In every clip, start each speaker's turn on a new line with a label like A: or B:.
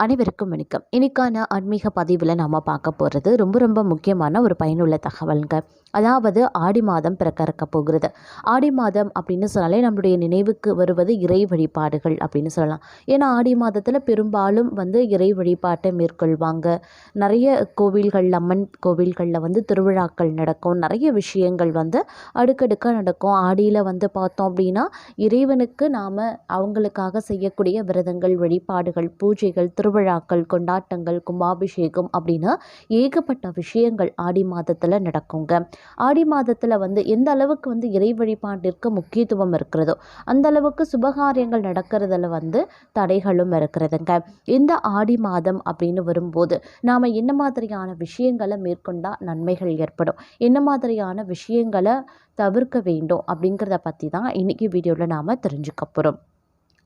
A: அனைவருக்கும் வணக்கம். இன்னைக்கான ஆன்மீக பதிவில் நாம் பார்க்க போகிறது ரொம்ப ரொம்ப முக்கியமான ஒரு பயனுள்ள தகவல்கள் அதாவது ஆடி மாதம் பிறக்க போகிறது. ஆடி மாதம் அப்படின்னு சொன்னாலே நம்மளுடைய நினைவுக்கு வருவது இறை வழிபாடுகள் அப்படின்னு சொல்லலாம். ஏன்னா ஆடி மாதத்தில் பெரும்பாலும் வந்து இறை வழிபாட்டை மேற்கொள்வாங்க. நிறைய கோவில்கள் அம்மன் கோவில்களில் வந்து திருவிழாக்கள் நடக்கும். நிறைய விஷயங்கள் வந்து அடுக்கடுக்காக நடக்கும். ஆடியில் வந்து பார்த்தோம் அப்படின்னா இறைவனுக்கு நாம் அவங்களுக்காக செய்யக்கூடிய விரதங்கள் வழிபாடுகள் பூஜைகள் திருவிழாக்கள் கொண்டாட்டங்கள் கும்பாபிஷேகம் அப்படின்னு ஏகப்பட்ட விஷயங்கள் ஆடி மாதத்தில் நடக்குங்க. ஆடி மாதத்தில் வந்து எந்த அளவுக்கு வந்து இறை வழிபாட்டிற்கு முக்கியத்துவம் இருக்கிறதோ அந்த அளவுக்கு சுபகாரியங்கள் நடக்கிறதுல வந்து தடைகளும் இருக்கிறதுங்க. இந்த ஆடி மாதம் அப்படின்னு வரும்போது நாம் என்ன மாதிரியான விஷயங்களை மேற்கொண்டால் நன்மைகள் ஏற்படும்? என்ன மாதிரியான விஷயங்களை தவிர்க்க வேண்டும் அப்படிங்கிறத பற்றி தான் இன்றைக்கி வீடியோவில் நாம் தெரிஞ்சுக்க போகிறோம்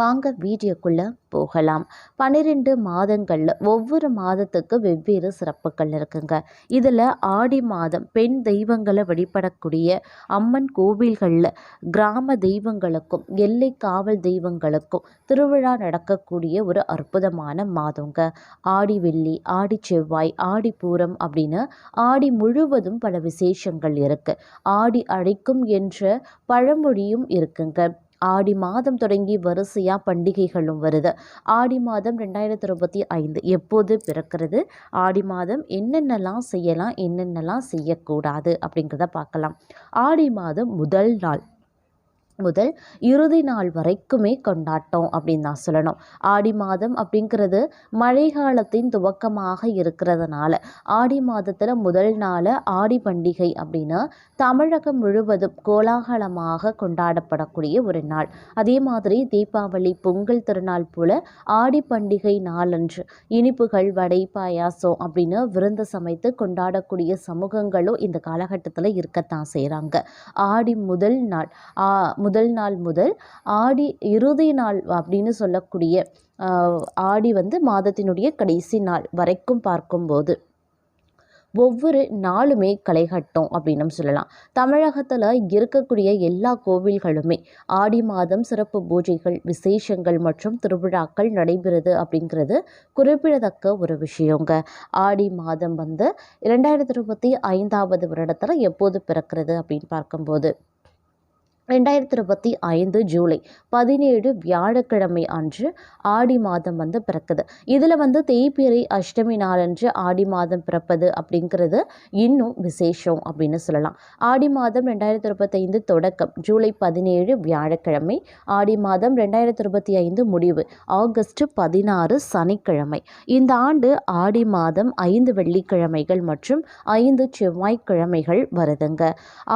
A: வாங்க வீடியோக்குள்ளே போகலாம். பன்னிரெண்டு மாதங்களில் ஒவ்வொரு மாதத்துக்கு வெவ்வேறு சிறப்புகள் இருக்குங்க. இதில் ஆடி மாதம் பெண் தெய்வங்களை வழிபடக்கூடிய அம்மன் கோவில்களில் கிராம தெய்வங்களுக்கும் எல்லை காவல் தெய்வங்களுக்கும் திருவிழா நடக்கக்கூடிய ஒரு அற்புதமான மாதங்க. ஆடி வெள்ளி ஆடி செவ்வாய் ஆடி பூரம் அப்படின்னு ஆடி முழுவதும் பல விசேஷங்கள் இருக்குது ஆடி அழைக்கும் என்ற பழமொழியும் இருக்குங்க. ஆடி மாதம் தொடங்கி வரிசையாக பண்டிகைகளும் வருது. ஆடி மாதம் ரெண்டாயிரத்தி இருபத்தி ஐந்து எப்போது பிறக்கிறது? ஆடி மாதம் என்னென்னலாம் செய்யலாம்? என்னென்னலாம் செய்யக்கூடாது? அப்படிங்கிறத பார்க்கலாம். ஆடி மாதம் முதல் நாள். முதல் இறுதி நாள் வரைக்குமே கொண்டாட்டம் அப்படின்னு தான் சொல்லணும். ஆடி மாதம் அப்படிங்கிறது மழை காலத்தின் துவக்கமாக இருக்கிறதுனால ஆடி மாதத்தில் முதல் நாள் ஆடி பண்டிகை அப்படின்னு தமிழகம் முழுவதும் கோலாகலமாக கொண்டாடப்படக்கூடிய ஒரு நாள். அதே மாதிரி தீபாவளி பொங்கல் திருநாள் போல ஆடி பண்டிகை நாளன்று இனிப்புகள் வடை பாயாசம் அப்படின்னு விருந்து சமைத்து கொண்டாடக்கூடிய சமூகங்களும் இந்த காலகட்டத்தில் இருக்கத்தான் செய்கிறாங்க ஆடி முதல் நாள் முதல் நாள் முதல் ஆடி இறுதி நாள் அப்படின்னு சொல்லக்கூடிய ஆடி வந்து மாதத்தினுடைய கடைசி நாள் வரைக்கும் பார்க்கும்போது. ஒவ்வொரு நாளுமே களைகட்டும் அப்படின்னு சொல்லலாம். தமிழகத்தில் இருக்கக்கூடிய எல்லா கோவில்களுமே ஆடி மாதம் சிறப்பு பூஜைகள் விசேஷங்கள் மற்றும் திருவிழாக்கள் நடைபெறுது அப்படிங்கிறது குறிப்பிடத்தக்க ஒரு விஷயங்க. ஆடி மாதம் வந்து இரண்டாயிரத்தி இருபத்தி ஐந்தாவது வருடத்தில் எப்போது பிறக்கிறது அப்படின்னு பார்க்கும்போது ரெண்டாயிரத்தி இருபத்தி ஐந்து ஜூலை பதினேழு வியாழக்கிழமை அன்று ஆடி மாதம் வந்து பிறக்குது. இதில் வந்து தேய்பிறை அஷ்டமி நாளன்று ஆடி மாதம் பிறப்பது அப்படிங்கிறது இன்னும் விசேஷம் அப்படின்னு சொல்லலாம். ஆடி மாதம் ரெண்டாயிரத்தி இருபத்தைந்து தொடக்கம் ஜூலை பதினேழு வியாழக்கிழமை ஆடி மாதம் ரெண்டாயிரத்தி இருபத்தி ஐந்து முடிவு ஆகஸ்ட் பதினாறு சனிக்கிழமை. இந்த ஆண்டு ஆடி மாதம் ஐந்து வெள்ளிக்கிழமைகள் மற்றும் ஐந்து செவ்வாய்க்கிழமைகள் வருதுங்க.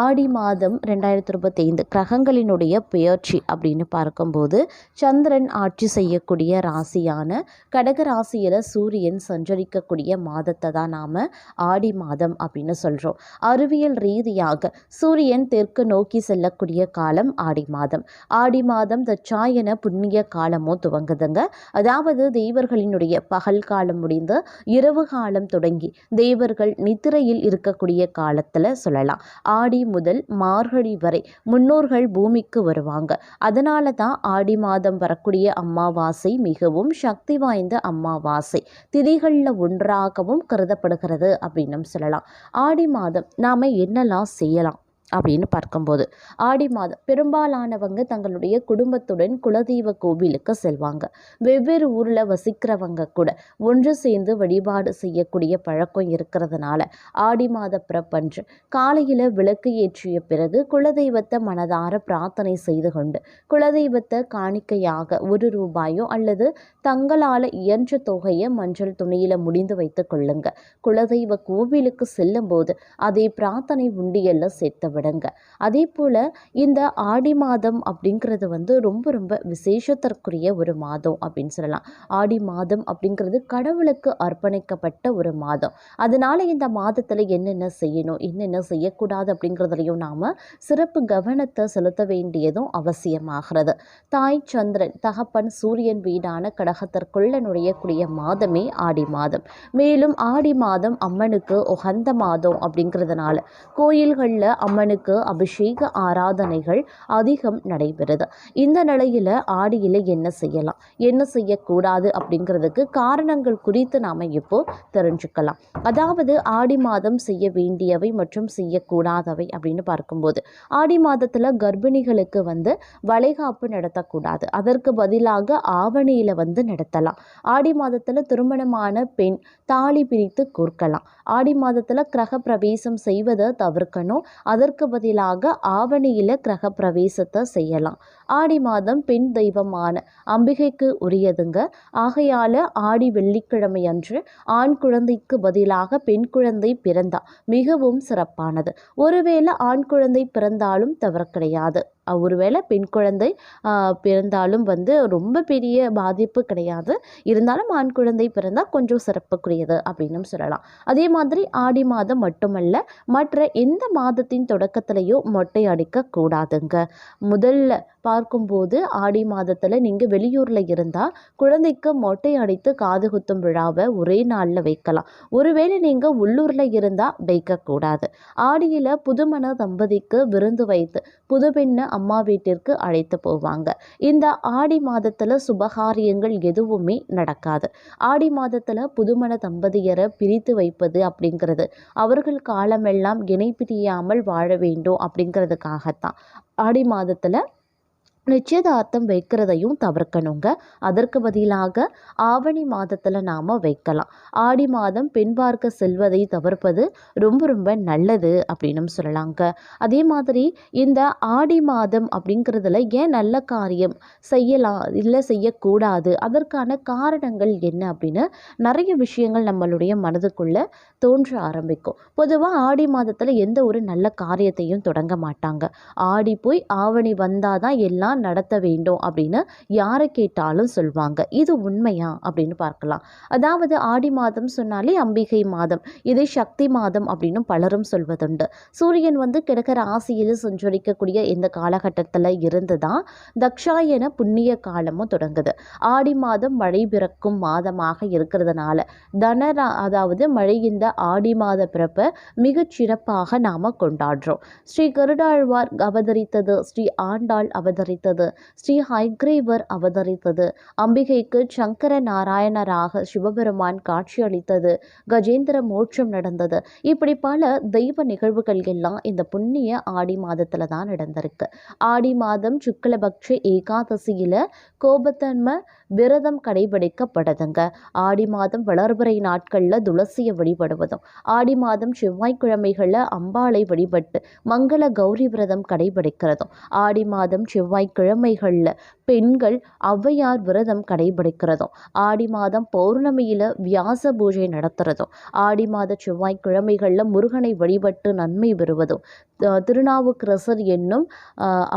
A: ஆடி மாதம் ரெண்டாயிரத்தி இருபத்தி ஐந்து கிரகங்களினுடைய பெயர்ச்சி அப்படின்னு பார்க்கும்போது சந்திரன் ஆட்சி செய்யக்கூடிய ராசியான கடக ராசியில் சூரியன் சஞ்சரிக்கக்கூடிய மாதத்தை தான் நாம் ஆடி மாதம் அப்படின்னு சொல்கிறோம் அறிவியல் ரீதியாக சூரியன் தெற்கு நோக்கி செல்லக்கூடிய காலம் ஆடி மாதம். ஆடி மாதம் தச்சாயன புண்ணிய காலமும் துவங்குதுங்க. அதாவது தெய்வர்களினுடைய பகல் காலம் முடிந்து இரவு காலம் தொடங்கி தேவர்கள் நித்திரையில் இருக்கக்கூடிய காலத்தில் சொல்லலாம். ஆடி முதல் மார்கழி வரை முன்னோர்கள் பூமிக்கு வருவாங்க. அதனால தான் ஆடி மாதம் வரக்கூடிய அம்மாவாசை மிகவும் சக்தி வாய்ந்த அம்மாவாசை திதிகளில் ஒன்றாகவும் கருதப்படுகிறது அப்படின்னு சொல்லலாம். ஆடி மாதம் நாம் என்னெல்லாம் செய்யலாம்? அப்படின்னு பார்க்கும்போது ஆடி மாதம் பெரும்பாலானவங்க தங்களுடைய குடும்பத்துடன் குலதெய்வ கோவிலுக்கு செல்வாங்க. வெவ்வேறு ஊரில் வசிக்கிறவங்க கூட ஒன்று சேர்ந்து வழிபாடு செய்யக்கூடிய பழக்கம் இருக்கிறதுனால ஆடி மாத பிறப்பன்று காலையில் விளக்கு ஏற்றிய பிறகு குலதெய்வத்தை மனதார பிரார்த்தனை செய்து கொண்டு குலதெய்வத்தை காணிக்கையாக ஒரு ரூபாயோ அல்லது தங்களால் இயன்ற தொகையை மஞ்சள் துணியில் முடிந்து வைத்து கொள்ளுங்க. குலதெய்வ கோவிலுக்கு செல்லும் போது பிரார்த்தனை உண்டியல்ல சேர்த்து விடுங்க. அதே போல் இந்த ஆடி மாதம் அப்படிங்கிறது வந்து ரொம்ப ரொம்ப விசேஷத்திற்குரிய ஒரு மாதம் அப்படின்னு சொல்லலாம். ஆடி மாதம் அப்படிங்கிறது கடவுளுக்கு அர்ப்பணிக்கப்பட்ட ஒரு மாதம். அதனால் இந்த மாதத்தில் என்னென்ன செய்யணும் என்னென்ன செய்யக்கூடாது அப்படிங்கிறதுலையும் நாம் சிறப்பு கவனத்தை செலுத்த வேண்டியதும் அவசியமாகிறது. தாய் சந்திரன் தகப்பன் சூரியன் வீடான கடகத்திற்குள்ள நுழையக்கூடிய மாதமே ஆடி மாதம். மேலும் ஆடி மாதம் அம்மனுக்கு உகந்த மாதம் அப்படிங்கிறதுனால கோயில்களில் அம்மனுக்கு அபிஷேக ஆராதனைகள் அதிகம் நடைபெறுது. இந்த நிலையில் ஆடியில் என்ன செய்யலாம்? என்ன செய்யக்கூடாது அப்படிங்கிறதுக்கு காரணங்கள் குறித்து நாம் இப்போ தெரிஞ்சுக்கலாம். அதாவது ஆடி மாதம் செய்ய வேண்டியவை மற்றும் செய்யக்கூடாதவை அப்படின்னு பார்க்கும்போது ஆடி மாதத்தில் கர்ப்பிணிகளுக்கு வந்து வளைகாப்பு நடத்தக்கூடாது. அதற்கு பதிலாக ஆவணியில் வந்து நடத்தலாம். ஆடி மாதத்தில் திருமணமான பெண் தாலி பிரித்து கோர்க்கலாம். ஆடி மாதத்தில் கிரக பிரவேசம் செய்வதை தவிர்க்கணும். அதற்கு பதிலாக ஆவணியில் கிரக பிரவேசத்தை செய்யலாம். ஆடி மாதம் பெண் தெய்வமான அம்பிகைக்கு உரியதுங்க. ஆகையால் ஆடி வெள்ளிக்கிழமை அன்று ஆண் குழந்தைக்கு பதிலாக பெண் குழந்தை பிறந்தா மிகவும் சிறப்பானது. ஒருவேளை ஆண் குழந்தை பிறந்தாலும் தவறு கிடையாது. ஒருவேளை பெண் குழந்தை பிறந்தாலும் வந்து ரொம்ப பெரிய பாதிப்பு கிடையாது. இருந்தாலும் ஆண் குழந்தை பிறந்தால் கொஞ்சம் சிறப்புக்குரியது அப்படின்னு சொல்லலாம். அதே மாதிரி ஆடி மாதம் மட்டுமல்ல மற்ற எந்த மாதத்தின் தொடக்கத்திலையும் மொட்டை அடிக்கக்கூடாதுங்க முதல்ல பார்க்கும்போது ஆடி மாதத்தில் நீங்கள் வெளியூரில் இருந்தால் குழந்தைக்கு மொட்டை அடித்து காது குத்தும் விழாவை ஒரே நாளில் வைக்கலாம். ஒருவேளை நீங்கள் உள்ளூரில் இருந்தால் வைக்கக்கூடாது. ஆடியில் புதுமண தம்பதிக்கு விருந்து வைத்து புது பெண்ணை அம்மா வீட்டிற்கு அழைத்து போவாங்க. இந்த ஆடி மாதத்தில் சுபகாரியங்கள் எதுவுமே நடக்காது. ஆடி மாதத்தில் புதுமண தம்பதியரை பிரித்து வைப்பது அப்படிங்கிறது. அவர்கள் காலமெல்லாம் இணை பிரியாமல் வாழ வேண்டும் அப்படிங்கிறதுக்காகத்தான். ஆடி மாதத்தில் நிச்சயதார்த்தம் வைக்கிறதையும் தவிர்க்கணுங்க. அதற்கு பதிலாக ஆவணி மாதத்தில் நாம் வைக்கலாம். ஆடி மாதம் பெண் பார்க்க செல்வதை தவிர்ப்பது ரொம்ப ரொம்ப நல்லது அப்படின்னு சொல்லலாங்க. அதே மாதிரி இந்த ஆடி மாதம் அப்படிங்கிறதுல ஏன் நல்ல காரியம் செய்யலாம் இல்லை செய்யக்கூடாது? அதற்கான காரணங்கள் என்ன அப்படின்னு நிறைய விஷயங்கள் நம்மளுடைய மனதுக்குள்ளே தோன்ற ஆரம்பிக்கும். பொதுவாக ஆடி மாதத்தில் எந்த ஒரு நல்ல காரியத்தையும் தொடங்க மாட்டாங்க. ஆடி போய் ஆவணி வந்தால் தான் எல்லாம் நடத்த வேண்டும் அப்படின்னு யாரை கேட்டாலும் சொல்லுவாங்க இது உண்மையா அப்படின்னு பார்க்கலாம். அதாவது ஆடி மாதம் சொன்னாலே அம்பிகை மாதம் இதை சக்தி மாதம் அப்படின்னு பலரும் சொல்வதுண்டு. சூரியன் வந்து கிழக்கு ராசியில் சஞ்சரிக்கக்கூடிய இந்த காலகட்டத்தில் இருந்து தான் தக்ஷாயன புண்ணிய காலமும் தொடங்குது. ஆடி மாதம் மழை பிறக்கும் மாதமாக இருக்கிறதுனால தனரா அதாவது மழை இந்த ஆடி மாத பிறப்பை மிகச் சிறப்பாக நாம் கொண்டாடுறோம். ஸ்ரீ கருடாழ்வார் அவதரித்தது ஸ்ரீ ஆண்டாள் அவதரித்தது ஸ்ரீ ஹைக்ரீவர் அவதரித்தது. அம்பிகைக்கு சங்கர நாராயணராக சிவபெருமான் காட்சியளித்தது. கஜேந்திர மோட்சம் நடந்தது. இப்படி பல தெய்வ நிகழ்வுகள் எல்லாம் இந்த புண்ணிய ஆடி மாதத்தில் தான் நடந்திருக்கு. ஆடி மாதம் சுக்லபக்ஷ ஏகாதசியில் கோபத்தன்ம விரதம் கடைபிடிக்கப்படுதுங்க ஆடி மாதம் வளர்பிறை நாட்களில் துளசியை வழிபடுவதும் ஆடி மாதம் செவ்வாய்க்கிழமைகளில் அம்பாளை வழிபட்டு மங்கள கௌரி விரதம் கடைபிடிக்கிறதும் ஆடி மாதம் செவ்வாய்க்கிழமைகளில் பெண்கள் ஔவையார் விரதம் கடைபிடிக்கிறதும் ஆடி மாதம் பௌர்ணமியில் வியாச பூஜை நடத்துறதும் ஆடி மாத செவ்வாய்க்கிழமைகளில் முருகனை வழிபட்டு நன்மை பெறுவதும் த- திருநாவுக்கரசர் என்னும்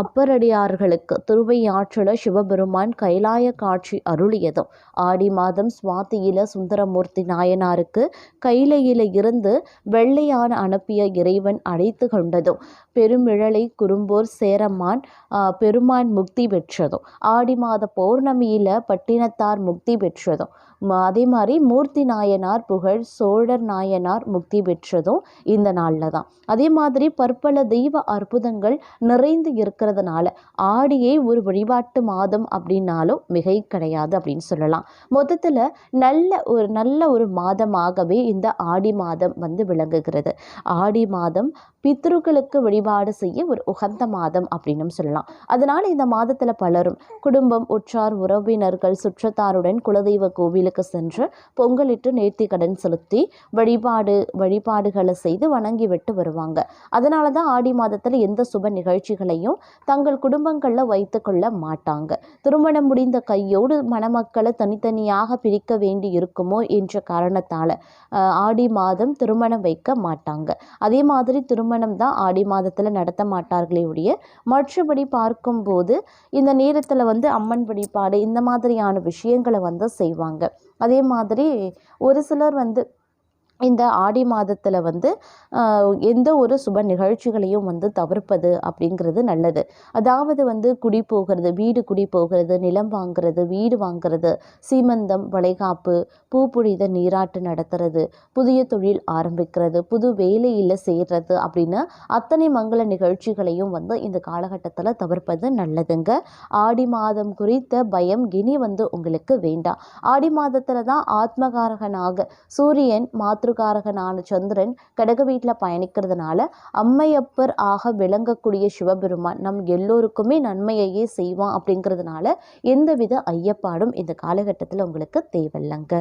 A: அப்பரடியார்களுக்கு திருவையாற்றில் சிவபெருமான் கைலாய காட்சி அருளியதும். ஆடி மாதம் சுவாதியில சுந்தரமூர்த்தி நாயனாருக்கு கைலையில இருந்து வெள்ளையான் அனுப்பிய இறைவன் அழைத்து கொண்டதும் பெருமிழலை குறும்போர் சேரமான் ஆஹ், பெருமான் முக்தி பெற்றதும் ஆடி மாத பௌர்ணமியில பட்டினத்தார் முக்தி பெற்றதும் அதே மாதிரி மூர்த்தி நாயனார் புகழ் சோழர் நாயனார் முக்தி பெற்றதும் இந்த நாளில் தான் அதே மாதிரி பற்பல தெய்வ அற்புதங்கள் நிறைந்து இருக்கிறதுனால ஆடியே ஒரு வழிபாட்டு மாதம் அப்படின்னாலும் மிகை கிடையாது அப்படின்னு சொல்லலாம். மொத்தத்தில் நல்ல ஒரு நல்ல ஒரு மாதமாகவே இந்த ஆடி மாதம் வந்து விளங்குகிறது. ஆடி மாதம் பித்ருக்களுக்கு வழிபாடு செய்ய ஒரு உகந்த மாதம் அப்படின்னும் சொல்லலாம். அதனால் இந்த மாதத்தில் பலரும் குடும்பம் உற்றார் உறவினர்கள் சுற்றத்தாருடன் குலதெய்வ கோவிலுக்கு சென்று பொங்கலிட்டு நேர்த்தி கடன் செலுத்தி வழிபாடு வழிபாடுகளை செய்து வணங்கிவிட்டு வருவாங்க. அதனால தான் ஆடி மாதத்தில் எந்த சுப நிகழ்ச்சிகளையும் தங்கள் குடும்பங்களில் வைத்துக்கொள்ள மாட்டாங்க. திருமணம் முடிந்த கையோடு மணமக்களை தனித்தனியாக பிரிக்க வேண்டி இருக்குமோ என்ற காரணத்தால் ஆடி மாதம் திருமணம் வைக்க மாட்டாங்க. அதே மாதிரி திருமணம் தான் ஆடி மாதத்தில் நடத்த மாட்டார்களே உடைய மற்றபடி பார்க்கும்போது இந்த நேரத்தில் வந்து அம்மன் வழிபாடு இந்த மாதிரியான விஷயங்களை வந்து செய்வாங்க. அதே மாதிரி ஒரு சிலர் வந்து இந்த ஆடி மாதத்தில் வந்து எந்த ஒரு சுப நிகழ்ச்சிகளையும் வந்து தவிர்ப்பது அப்படிங்கிறது நல்லது. அதாவது வந்து குடி போகிறது வீடு குடி போகிறது நிலம் வாங்குறது வீடு வாங்குறது சீமந்தம் வளைகாப்பு பூப்புனித நீராட்டு நடத்துறது புதிய தொழில் ஆரம்பிக்கிறது புது வேலையில் சேர்றது அப்படின்னு அத்தனை மங்கள நிகழ்ச்சிகளையும் வந்து இந்த காலகட்டத்தில் தவிர்ப்பது நல்லதுங்க. ஆடி மாதம் குறித்த பயம் இனி வந்து உங்களுக்கு வேண்டாம். ஆடி மாதத்தில் தான் ஆத்மகாரகனாக சூரியன் ஆன சந்திரன் கடக வீட்டில் பயணிக்கிறதுனால அம்மையப்பர் ஆக விளங்கக்கூடிய சிவபெருமான் நம் எல்லோருக்குமே நன்மையையே செய்வான் அப்படிங்கிறதுனால எந்தவித ஐயப்பாடும் இந்த காலகட்டத்தில் உங்களுக்கு தேவையில்லைங்க.